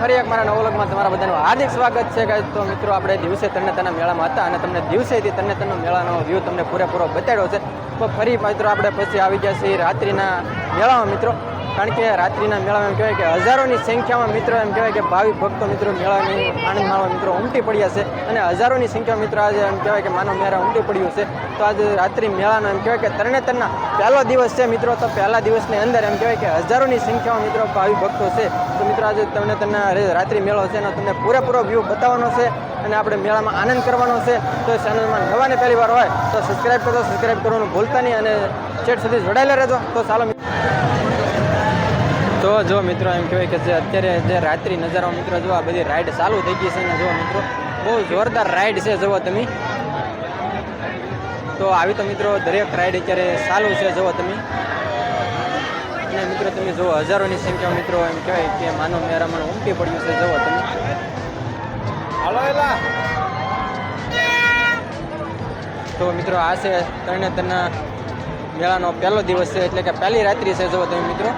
ફરી એક મારા નવલગમાં તમારા બધાનું હાર્દિક સ્વાગત છે કે તો મિત્રો, આપણે દિવસે તરણેતરના મેળામાં હતા અને તમને દિવસેથી તરણેતરનો મેળાનો વ્યૂ તમને પૂરેપૂરો બતાડ્યો છે. તો ફરી મિત્રો, આપણે પછી આવી ગયા છીએ રાત્રિના મેળામાં મિત્રો. કારણ કે રાત્રિના મેળામાં એમ કહેવાય કે હજારોની સંખ્યામાં મિત્રો એમ કહેવાય કે ભાવિક ભક્તો મિત્રો મેળાની આનંદ માણવા મિત્રો ઉમટી પડ્યા છે અને હજારોની સંખ્યામાં મિત્રો આજે એમ કહેવાય કે માનવ મેળા ઉમટી પડ્યું છે. તો આજે રાત્રિ મેળાનો એમ કહેવાય કે તરણેતરના પહેલો દિવસ છે મિત્રો, તો પહેલા દિવસની અંદર એમ કહેવાય કે હજારોની સંખ્યામાં મિત્રો ભાવિક ભક્તો છે. તો મિત્રો આજે તમને તમને રાત્રિ મેળો છે એનો તમને પૂરેપૂરો વ્યૂ બતાવવાનો છે અને આપણે મેળામાં આનંદ કરવાનો છે. તો ચેનલમાં નવાને પહેલી વાર હોય તો સબસ્ક્રાઈબ કરો સબસ્ક્રાઈબ કરવાનું ભૂલતા નહીં અને ચેટ સુધી જોડાયેલા રહેજો. તો ચાલો તો જો મિત્રો, એમ કહેવાય કે જે અત્યારે જે રાત્રિ નજારો મિત્રો, જો આ બધી રાઈડ ચાલુ થઈ ગઈ છે ને, જો મિત્રો, બહુ જોરદાર રાઈડ છે, જુઓ તમે. તો આવી તો મિત્રો દરેક રાઈડ અત્યારે ચાલુ છે, જુઓ તમે. અને મિત્રો, તમે જુઓ, હજારોની સંખ્યા મિત્રો, એમ કહેવાય કે માનવ મેળામાં ઉમટી પડ્યું છે, જુઓ તમે. તો મિત્રો, આ છે તરણેતરના મેળાનો પહેલો દિવસ છે, એટલે કે પહેલી રાત્રિ છે, જુઓ તમે, મિત્રો.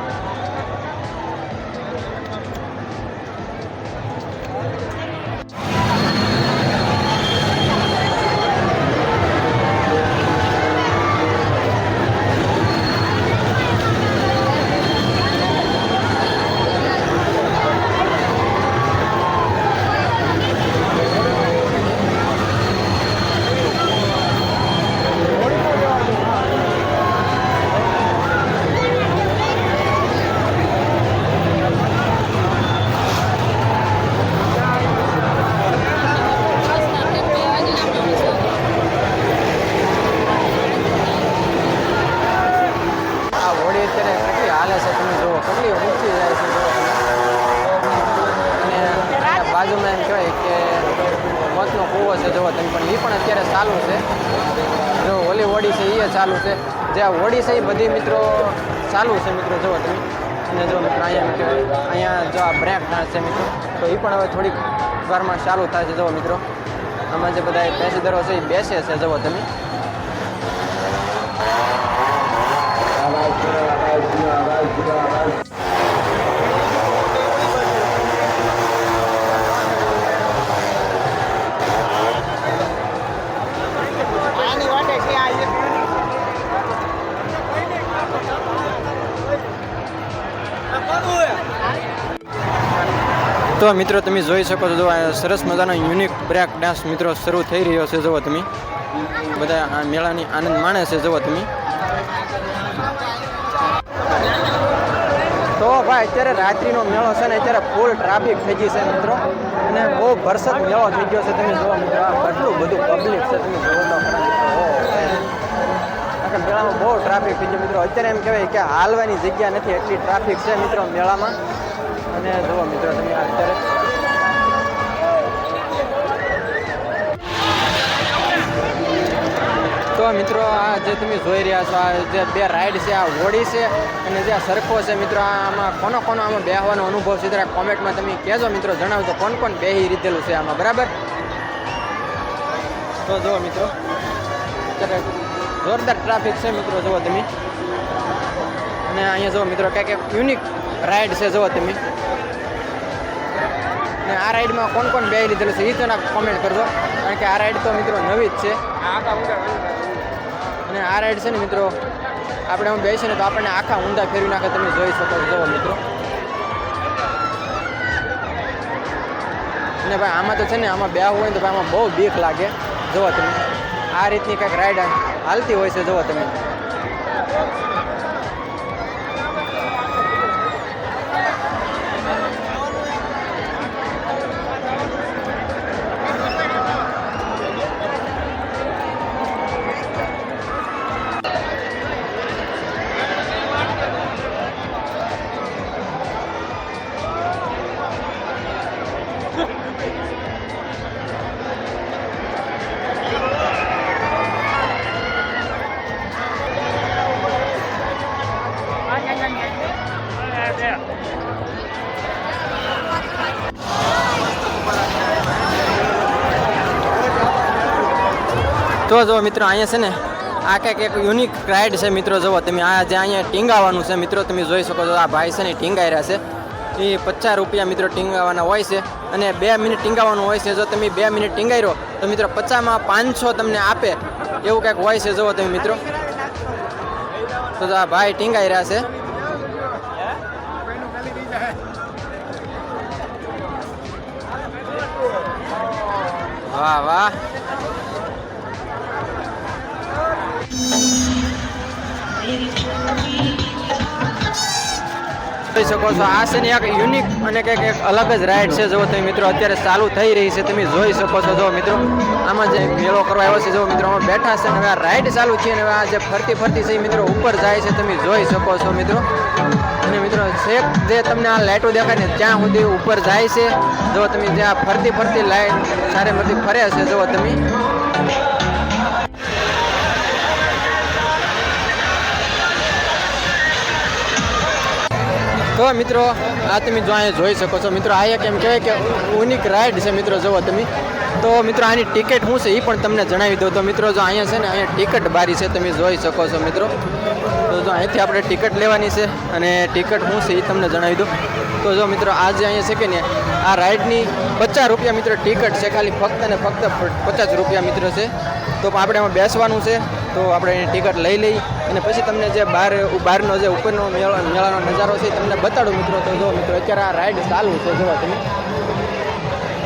ચાલુ છે. જો ઓલી હોડી છે એ ચાલુ છે. જે આ હોડી છે એ બધી મિત્રો ચાલુ છે મિત્રો જો તમે. અને જો મિત્રો અહીંયા મિત્રો અહીંયા જો આ બ્રેક ડાન્સ છે મિત્રો. તો એ પણ હવે થોડીક વારમાં ચાલુ થાય છે, જુઓ મિત્રો. આમાં જે બધા પેસેન્જરો છે એ બેસે છે, જુઓ તમે. તો મિત્રો તમે જોઈ શકો છો, જો આ સરસ મજાનો યુનિક બ્રેક ડાન્સ મિત્રો શરૂ થઈ રહ્યો છે, જુઓ તમે. બધા આ મેળાની આનંદ માણે છે, જુઓ તમે. તો ભાઈ, અત્યારે રાત્રિનો મેળો છે ને, અત્યારે ફૂલ ટ્રાફિક થઈ ગઈ છે મિત્રો. અને બહુ ભરસક મેળો થઈ ગયો છે, તમે જોવા મિત્રો, આ કેટલું બધું પબ્લિક છે, તમે જોવો તો. મેળામાં બહુ ટ્રાફિક થઈ ગયો મિત્રો. અત્યારે એમ કહેવાય કે હાલવાની જગ્યા નથી, એટલી ટ્રાફિક છે મિત્રો મેળામાં. અને જોવો મિત્રો તો મિત્રો, આ જે તમે જોઈ રહ્યા છો, આ જે બે રાઈડ છે, આ હોડી છે અને જે આ સરખો છે, મિત્રો આમાં કોનો કોનો આમાં બેહવાનો અનુભવ છે, જરા કોમેન્ટમાં તમે કહેજો, મિત્રો, જણાવજો કોણ કોણ બેહી રીતેલું છે આમાં, બરાબર? તો જુઓ, મિત્રો. જોરદાર ટ્રાફિક છે, મિત્રો, જુઓ તમે. અને અહીંયા જુઓ, મિત્રો, ક્યાંક યુનિક રાઈડ છે, જુઓ તમે. અને આ રાઈડમાં કોણ કોણ બેહી લીધેલું છે એ જરા કોમેન્ટ કરજો, કારણ કે આ રાઈડ તો, મિત્રો, નવી જ છે. અને આ રાઈડ છે ને મિત્રો, આપણે હું બેસીએ ને તો આપણને આખા ઊંધા ફેરવી નાખે, તમે જોઈ શકો છો મિત્રો. અને ભાઈ, આમાં તો છે ને, આમાં બે હોય ને તો ભાઈ, આમાં બહુ બીક લાગે. જુઓ તમે, આ રીતની કંઈક રાઈડ હાલતી હોય છે, જુઓ તમે. તો જો મિત્રો અહીંયા છે ને, આ કંઈક એક યુનિક રાઇડ છે મિત્રો, જુઓ તમે, આ જે અહીંયા ટીંગાવાનું છે મિત્રો, તમે જોઈ શકો છો, આ ભાઈ છે ને ટીંગાઈ રહ્યા છે. એ પચાસ રૂપિયા મિત્રો ટીંગાવાના હોય છે અને બે મિનિટ ટીંગાવાનું હોય છે. જો તમે બે મિનિટ ટીંગાઈ રહો તો મિત્રો પચાસમાં પાંચસો તમને આપે. એવું કંઈક હોય છે, જુઓ તમે મિત્રો. તો આ ભાઈ ટીંગાઈ રહ્યા છે. વાહ વાહ. જોઈ શકો છો, આ છે એક યુનિક અને કંઈક એક અલગ જ રાઇડ છે. જો તમે મિત્રો અત્યારે ચાલુ થઈ રહી છે, તમે જોઈ શકો છો. જો મિત્રો, આમાં જે મેળો કરવા આવ્યો છે, જો મિત્રો આમાં બેઠા છે, હવે આ રાઇડ ચાલુ છે અને આ જે ફરતી ફરતી છે મિત્રો ઉપર જાય છે, તમે જોઈ શકો છો મિત્રો. અને મિત્રો, છેક જે તમને આ લાઇટો દેખાય ને, ત્યાં સુધી ઉપર જાય છે. જો તમે જ્યાં ફરતી ફરતી લાઇટ સારે મરતી ફરે છે, જો તમે તો મિત્રો? આ તમે જો અહીંયા જોઈ શકો છો. મિત્રો, આ એક એમ કહેવાય કે યુનિક રાઈડ છે મિત્રો, જુઓ તમે. તો મિત્રો, આની ટિકિટ શું છે એ પણ તમને જણાવી દઉં. તો મિત્રો, જો અહીંયા છે ને, અહીંયા ટિકિટ બારી છે, તમે જોઈ શકો છો મિત્રો. તો જો અહીંથી આપણે ટિકિટ લેવાની છે અને ટિકિટ શું છે એ તમને જણાવી દઉં. તો જો મિત્રો, આ જે અહીંયા છે કે ને, આ રાઇડની પચાસ રૂપિયા મિત્રો ટિકિટ છે. ખાલી ફક્ત ને ફક્ત પચાસ રૂપિયા મિત્રો છે. તો આપણે એમાં બેસવાનું છે. તો આપણે એની ટિકિટ લઈ લઈ અને પછી તમને જે બહાર બહારનો જે ઉપરનો મેળો, મેળાનો નજારો છે તમને બતાડું મિત્રો. તો જો મિત્રો, અત્યારે આ રાઈડ ચાલુ છે જોવા તમે.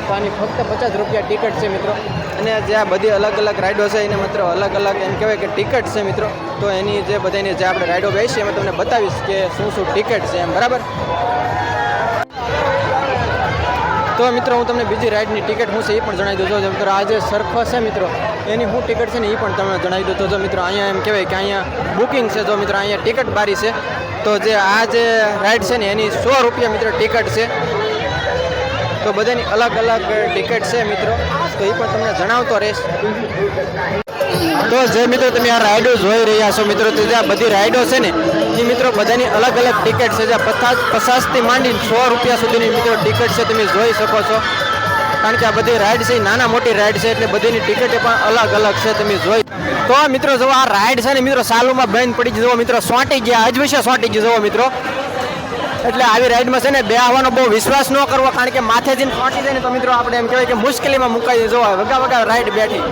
તો આની ફક્ત પચાસ રૂપિયા ટિકિટ છે મિત્રો. અને જે આ બધી અલગ અલગ રાઈડો છે એને માત્ર અલગ અલગ એમ કહેવાય કે ટિકિટ છે મિત્રો. તો એની જે બધાની જે આપણે રાઈડો બેસીએ એમાં તમને બતાવીશ કે શું શું ટિકિટ છે એમ, બરાબર? તો મિત્રો, હું તમને બીજી રાઈડની ટિકિટ હું છે એ પણ જણાવી દઉં છું. મિત્રો, આ જે સરખો છે મિત્રો એની શું ટિકિટ છે ને એ પણ તમે જણાવી દો. તો જો મિત્રો અહીંયા એમ કહેવાય કે અહીંયા બુકિંગ છે, જો મિત્રો અહીંયા ટિકિટ બારી છે. તો જે આ જે રાઈડ છે ને એની સો રૂપિયા મિત્રો ટિકિટ છે. તો બધાની અલગ અલગ ટિકિટ છે મિત્રો. તો એ પણ તમને જણાવતો રહીશ. તો જે મિત્રો તમે આ રાઈડો જોઈ રહ્યા છો મિત્રો, તો જે આ બધી રાઈડો છે ને, એ મિત્રો બધાની અલગ અલગ ટિકિટ છે. જે પચાસ પચાસથી માંડી સો રૂપિયા સુધીની મિત્રો ટિકિટ છે તમે જોઈ શકો છો. કારણ કે આ બધી રાઈડ છે નાના મોટી રાઈડ છે, એટલે બધીની ટિકિટ પણ અલગ અલગ છે, તમે જોઈ. તો મિત્રો જો આ રાઈડ છે ને મિત્રો, સાલુમાં બંધ પડી જવો મિત્રો, સોંટી ગયા આજ વિશે સોંટી જવો મિત્રો. એટલે આવી રાઈડમાં છે ને, બે આવવાનો બહુ વિશ્વાસ ન કરવો, કારણ કે માથે જઈને પહોંચી જાય ને તો મિત્રો આપણે એમ કહેવાય કે મુશ્કેલીમાં મુકાઈ જોવા વગા વગા રાઈડ બેઠી.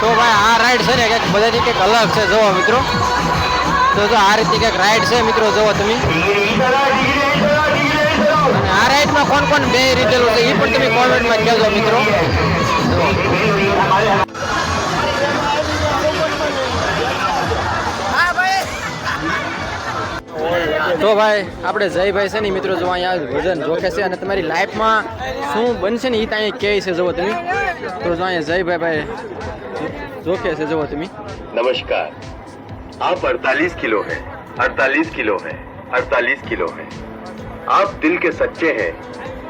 તો ભાઈ, આ રાઈડ છે ને કંઈક બધાથી કંઈક અલગ છે જોવો મિત્રો. તો જો આ રીતે કંઈક રાઈડ છે, મિત્રો જોવો તમે. આ રાઈડમાં કોણ કોણ બે રીતેલું છે એ પણ તમે કોમેન્ટમાં કહેજો મિત્રો તો ભાઈ આપણે જયભાઈ છે ને ઈ મિત્રો જો અહીંયા વજન જોખે છે અને તમારી લાઈફમાં શું બનશે ને એ ત્યાં કહે છે જુઓ તમે તો જો અહીંયા જયભાઈ ભાઈ જોખે છે જુઓ તમે नमस्कार आप 48 किलो हैं 48 किलो हैं 48 किलो हैं आप दिल के सच्चे हैं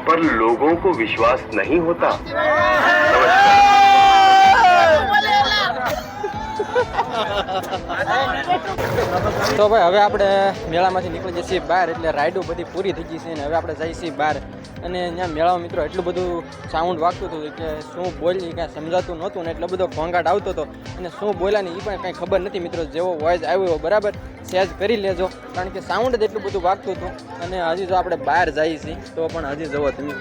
पर लोगों को विश्वास नहीं होता नमस्कार તો ભાઈ હવે આપણે મેળામાંથી નીકળી જઈએ છીએ બહાર એટલે રાઈડો બધી પૂરી થઈ ગઈ છે અને હવે આપણે જઈએ છીએ બહાર અને ત્યાં મેળામાં મિત્રો એટલું બધું સાઉન્ડ વાગતું હતું કે શું બોલી કાંઈ સમજાતું નહોતું ને એટલો બધો ઘોંઘાટ આવતો હતો અને શું બોલ્યા ને એ પણ કાંઈ ખબર નથી મિત્રો જેવો વોઇસ આવ્યો બરાબર સેજ કરી લેજો. કારણ કે સાઉન્ડ જ એટલું બધું વાગતું હતું. અને હજી જો આપણે બહાર જઈએ છીએ, તો પણ હજી જુઓ તમે,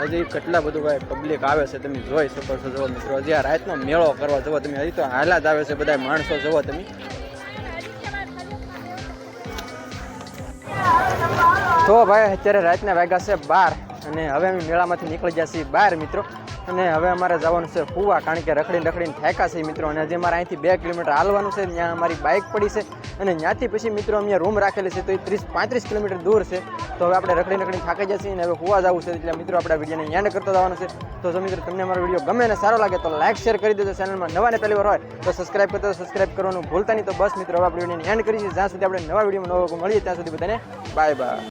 હજી કેટલા બધું ભાઈ પબ્લિક આવે છે તમે જોઈ શકો છો, જુઓ મિત્રો. હજી આ રાતનો મેળો કરવા જુઓ તમે, હજી તો હાલાત આવે છે બધા માણસો, જુઓ તમે. તો ભાઈ અત્યારે રાતના વાગ્યા છે બાર, અને હવે અમે મેળામાંથી નીકળી ગયા છીએ બહાર, મિત્રો. અને હવે અમારે જવાનું છે કુવા કારણ કે રખડીને રખડીને થાકા છે મિત્રો. અને હજી અમારે અહીંથી બે કિલોમીટર હાલવાનું છે. ત્યાં અમારી બાઇક પડી છે. અને ત્યાંથી પછી મિત્રો અમે રૂમ રાખેલી છે, તો એ ત્રીસ, પાંત્રીસ કિલોમીટર દૂર છે. તો હવે આપણે રખડી રખડીને થાકી જશે અને હવે કુવા જવું છે, એટલે મિત્રો આપણા વિડીયોને એન્ડ કરતો જવાનું છે. તો જો મિત્રો તમને અમારો વીડિયો ગમે અને સારો લાગે, તો લાઇક શેર કરી દેજો. ચેનલમાં નવા ને પહેલી વાર હોય, તો સબસ્ક્રાઇબ કરતા સબસ્ક્રાઇબ કરવાનું ભૂલતા નહીં. તો બસ મિત્રો, હવે આપણે વિડીયોને એન્ડ કરીએ જ્યાં સુધી આપણે નવા વિડીયોમાં નવો મળીએ, ત્યાં સુધી બધાને બાય બાય